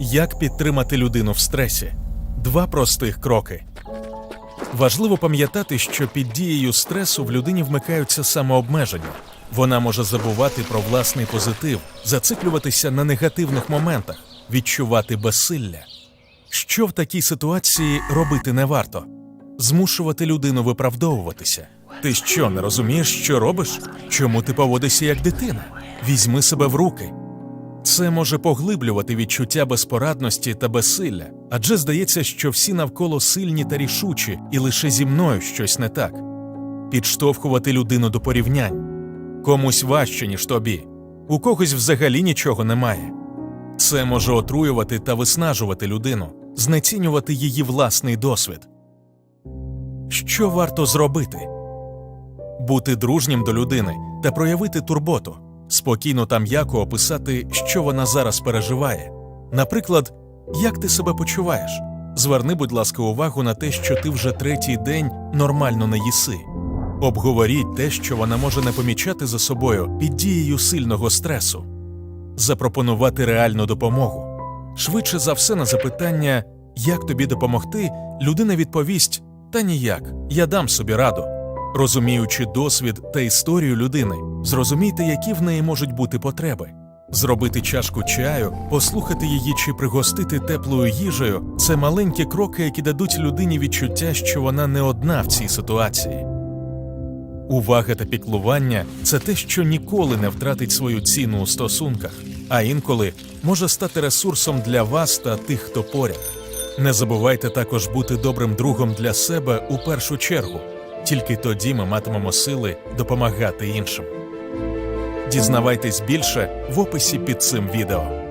Як підтримати людину в стресі? Два простих кроки. Важливо пам'ятати, що під дією стресу в людині вмикаються самообмеження. Вона може забувати про власний позитив, зациклюватися на негативних моментах, відчувати безсилля. Що в такій ситуації робити не варто? Змушувати людину виправдовуватися. Ти що, не розумієш, що робиш? Чому ти поводишся як дитина? Візьми себе в руки. Це може поглиблювати відчуття безпорадності та безсилля, адже здається, що всі навколо сильні та рішучі, і лише зі мною щось не так. Підштовхувати людину до порівнянь. Комусь важче, ніж тобі, у когось взагалі нічого немає. Це може отруювати та виснажувати людину, знецінювати її власний досвід. Що варто зробити? Бути дружнім до людини та проявити турботу, спокійно та м'яко описати, що вона зараз переживає. Наприклад, як ти себе почуваєш? Зверни, будь ласка, увагу на те, що ти вже третій день нормально не їси. Обговоріть те, що вона може не помічати за собою під дією сильного стресу. Запропонувати реальну допомогу. Швидше за все на запитання, як тобі допомогти, людина відповість: Та ніяк, я дам собі раду. Розуміючи досвід та історію людини, зрозумійте, які в неї можуть бути потреби. Зробити чашку чаю, послухати її чи пригостити теплою їжею це маленькі кроки, які дадуть людині відчуття, що вона не одна в цій ситуації. Увага та піклування це те, що ніколи не втратить свою ціну у стосунках, а інколи може стати ресурсом для вас та тих, хто поряд. Не забувайте також бути добрим другом для себе у першу чергу. Тільки тоді ми матимемо сили допомагати іншим. Дізнавайтесь більше в описі під цим відео.